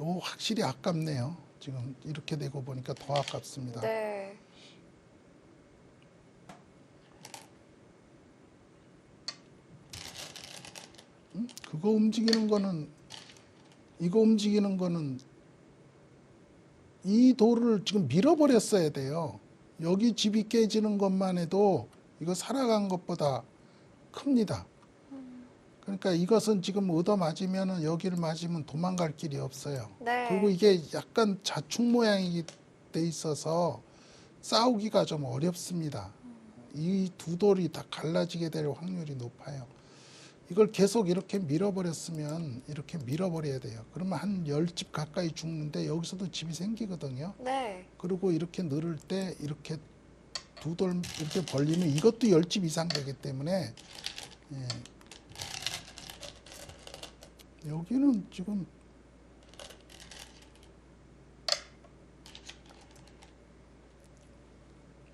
요 확실히 아깝네요. 지금 이렇게 되고 보니까 더 아깝습니다. 네. 그거 움직이는 거는 이거 움직이는 거는 이 돌을 지금 밀어버렸어야 돼요. 여기 집이 깨지는 것만 해도 이거 살아간 것보다 큽니다. 그러니까 이것은 지금 얻어 맞으면 여기를 맞으면 도망갈 길이 없어요. 네. 그리고 이게 약간 자축 모양이 돼 있어서 싸우기가 좀 어렵습니다. 이 두 돌이 다 갈라지게 될 확률이 높아요. 이걸 계속 이렇게 밀어버렸으면 이렇게 밀어버려야 돼요. 그러면 한 열 집 가까이 죽는데 여기서도 집이 생기거든요. 네. 그리고 이렇게 늘을 때 이렇게 두 돌 이렇게 벌리면 이것도 열 집 이상 되기 때문에 예. 여기는 지금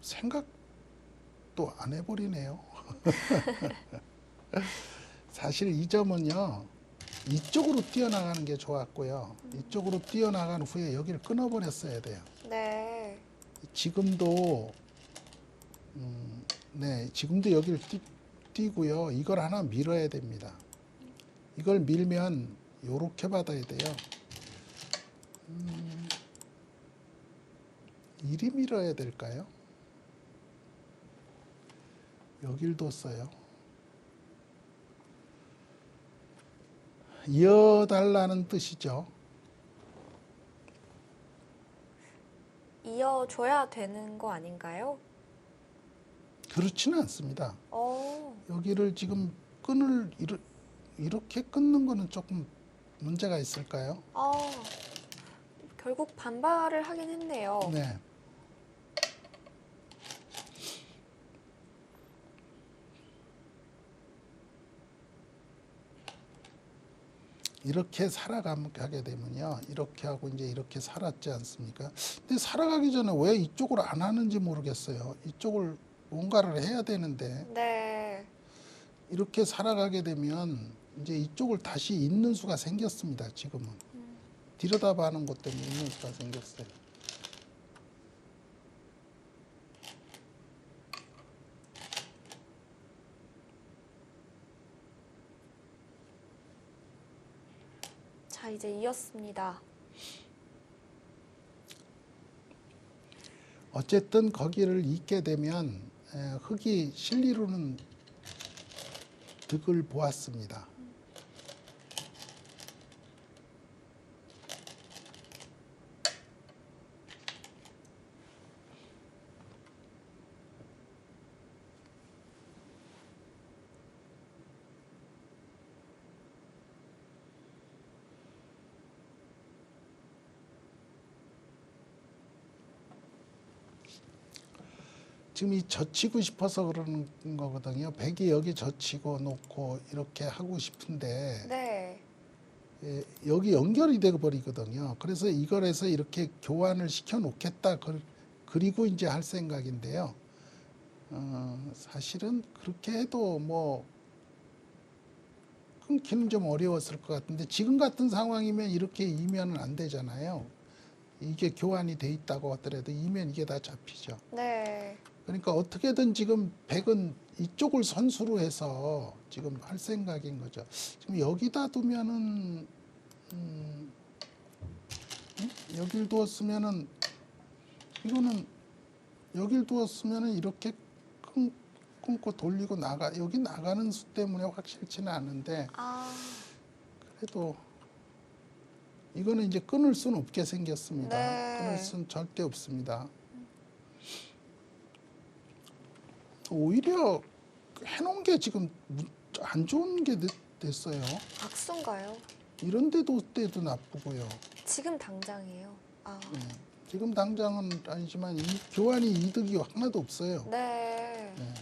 생각도 안 해버리네요. 사실 이 점은요 이쪽으로 뛰어나가는 게 좋았고요. 이쪽으로 뛰어나간 후에 여기를 끊어버렸어야 돼요. 네. 지금도 음, 네 지금도 여기를 뛰, 뛰고요. 이걸 하나 밀어야 됩니다. 이걸 밀면 요렇게 받아야 돼요. 음, 이리 밀어야 될까요? 여길 뒀어요. 이어달라는 뜻이죠. 이어줘야 되는 거 아닌가요? 그렇지는 않습니다. 어. 여기를 지금 끈을 이렇게 끊는 거는 조금 문제가 있을까요? 아. 결국 반발을 하긴 했네요. 네. 이렇게 살아가게 되면요. 이렇게 하고 이제 이렇게 살았지 않습니까? 근데 살아가기 전에 왜 이쪽을 안 하는지 모르겠어요. 이쪽을 뭔가를 해야 되는데 네. 이렇게 살아가게 되면 이제 이쪽을 다시 잇는 수가 생겼습니다. 지금은 들여다봐는 것 때문에 잇는 수가 생겼어요. 자, 이제 이었습니다. 어쨌든 거기를 잇게 되면 에, 흙이 실리로는 득을 보았습니다. 지금 이 젖히고 싶어서 그러는 거거든요. 백이 여기 젖히고 놓고 이렇게 하고 싶은데 네. 예, 여기 연결이 되어 버리거든요. 그래서 이걸 해서 이렇게 교환을 시켜 놓겠다. 그- 그리고 이제 할 생각인데요. 어, 사실은 그렇게 해도 뭐 끊기는 좀 어려웠을 것 같은데 지금 같은 상황이면 이렇게 이면은 안 되잖아요. 이게 교환이 돼 있다고 하더라도 이면 이게 다 잡히죠. 네. 그러니까 어떻게든 지금 백은 이쪽을 선수로 해서 지금 할 생각인 거죠. 지금 여기다 두면은 음, 음? 여길 두었으면은 이거는 여길 두었으면은 이렇게 끊, 끊고 돌리고 나가 여기 나가는 수 때문에 확실치는 않은데 아. 그래도 이거는 이제 끊을 수는 없게 생겼습니다. 네. 끊을 수는 절대 없습니다. 오히려 해놓은 게 지금 무- 안 좋은 게 됐- 됐어요. 악순가요? 이런 데도 때도 나쁘고요. 지금 당장이에요. 아. 네. 지금 당장은 아니지만 이 교환이 이득이 하나도 없어요. 네. 네.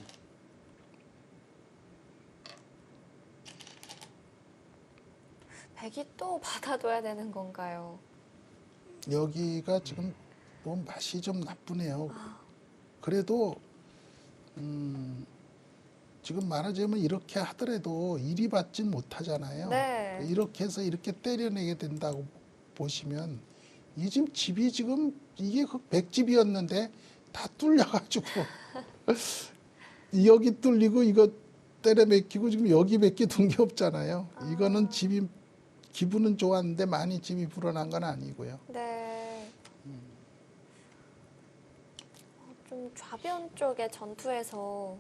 백이 또 받아둬야 되는 건가요? 여기가 지금 뭐 맛이 좀 나쁘네요. 그래도 음, 지금 말하자면 이렇게 하더라도 이리 받진 못하잖아요. 네. 이렇게 해서 이렇게 때려내게 된다고 보시면 이 지금 집이 지금 이게 그 백집이었는데 다 뚫려가지고 여기 뚫리고 이거 때려 맥히고 지금 여기 몇개 둔 게 없잖아요. 이거는 집이 기분은 좋았는데 많이 집이 불어난 건 아니고요. 네. 어, 좀 좌변 쪽의 전투에서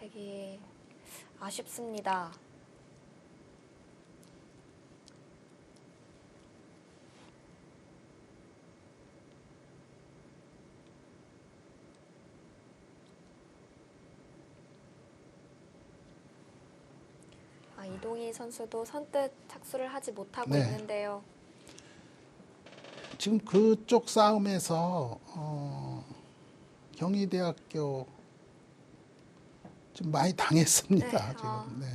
되게 아쉽습니다. 아, 이동희 선수도 선뜻 착수를 하지 못하고 네. 있는데요. 지금 그쪽 싸움에서 어, 경희대학교 좀 많이 당했습니다. 네, 지금. 아. 네.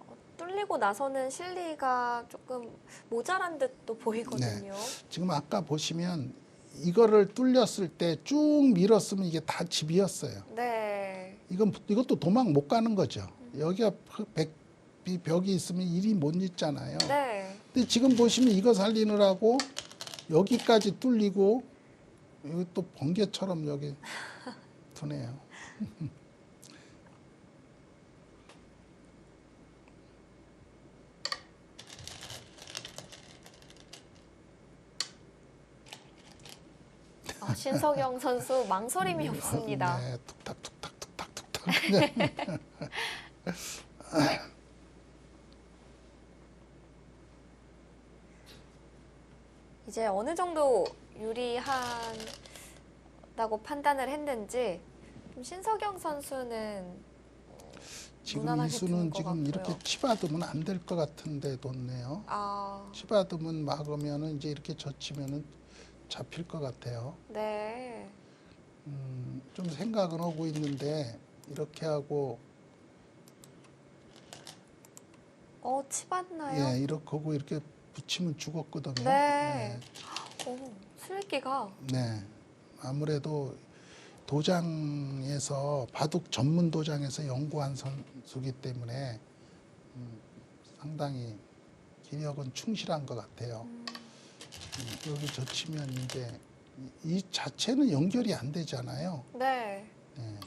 어, 뚫리고 나서는 실리가 조금 모자란 듯도 보이거든요. 지금 아까 보시면 이거를 뚫렸을 때 쭉 밀었으면 이게 다 집이었어요. 네. 이건 이것도 도망 못 가는 거죠. 여기가 백, 이 벽이 있으면 일이 못 있잖아요. 네. 근데 지금 보시면 이거 살리느라고 여기까지 뚫리고 이거 또 번개처럼 여기 두네요. 아, 신석영 선수 망설임이 없습니다. 네, 툭탁 툭탁 툭탁 툭탁. 이제 어느 정도 유리하다고 판단을 했는지 좀 신석영 선수는 지금 이 수는 두는 것 지금. 이렇게 치받으면 안 될 것 같은데 뒀네요. 아, 치받으면 막으면은 이제 이렇게 젖히면은 잡힐 것 같아요. 네. 음, 좀 생각은 하고 있는데 이렇게 하고 어, 치받나요? 예 이렇게 하고 이렇게 붙이면 죽었거든요. 네. 오, 슬기가 네. 네. 아무래도 도장에서 바둑 전문 도장에서 연구한 선수기 때문에 음, 상당히 기력은 충실한 것 같아요. 음, 음, 여기 젖히면 이제 이- 이 자체는 연결이 안 되잖아요. 네. 네.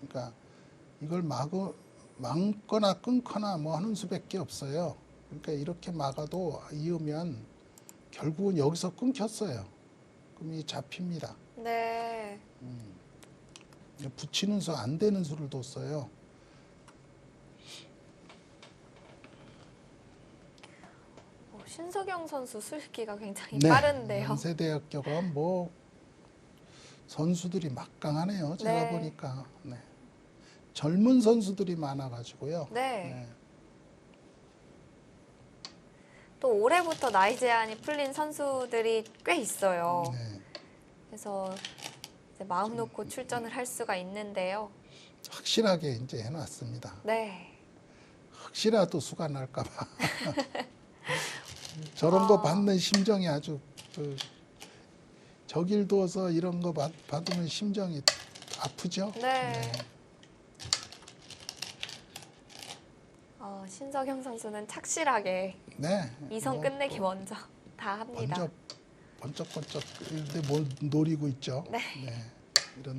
그러니까 이걸 막어, 막거나 끊거나 뭐 하는 수밖에 없어요. 그러니까 이렇게 막아도 이으면 결국은 여기서 끊겼어요. 그럼 이 잡힙니다. 네. 붙이는 수 안 되는 수를 뒀어요. 어, 신석영 선수 슬기가 굉장히 네. 빠른데요. 연세대학교가 뭐 선수들이 막강하네요. 제가 네. 보니까 네. 젊은 선수들이 많아가지고요. 네. 또 올해부터 나이 제한이 풀린 선수들이 꽤 있어요. 네. 그래서 이제 마음 놓고 출전을 할 수가 있는데요. 확실하게 이제 해놨습니다. 네. 혹시라도 수가 날까봐 저런 거 아. 받는 심정이 아주 그 저길 두어서 이런 거 받, 받으면 심정이 아프죠. 네. 어, 신석영 선수는 착실하게 네. 이선 뭐 끝내기 먼저 다 합니다. 번쩍 번쩍 번쩍 이런데 뭘 노리고 있죠. 네. 이런데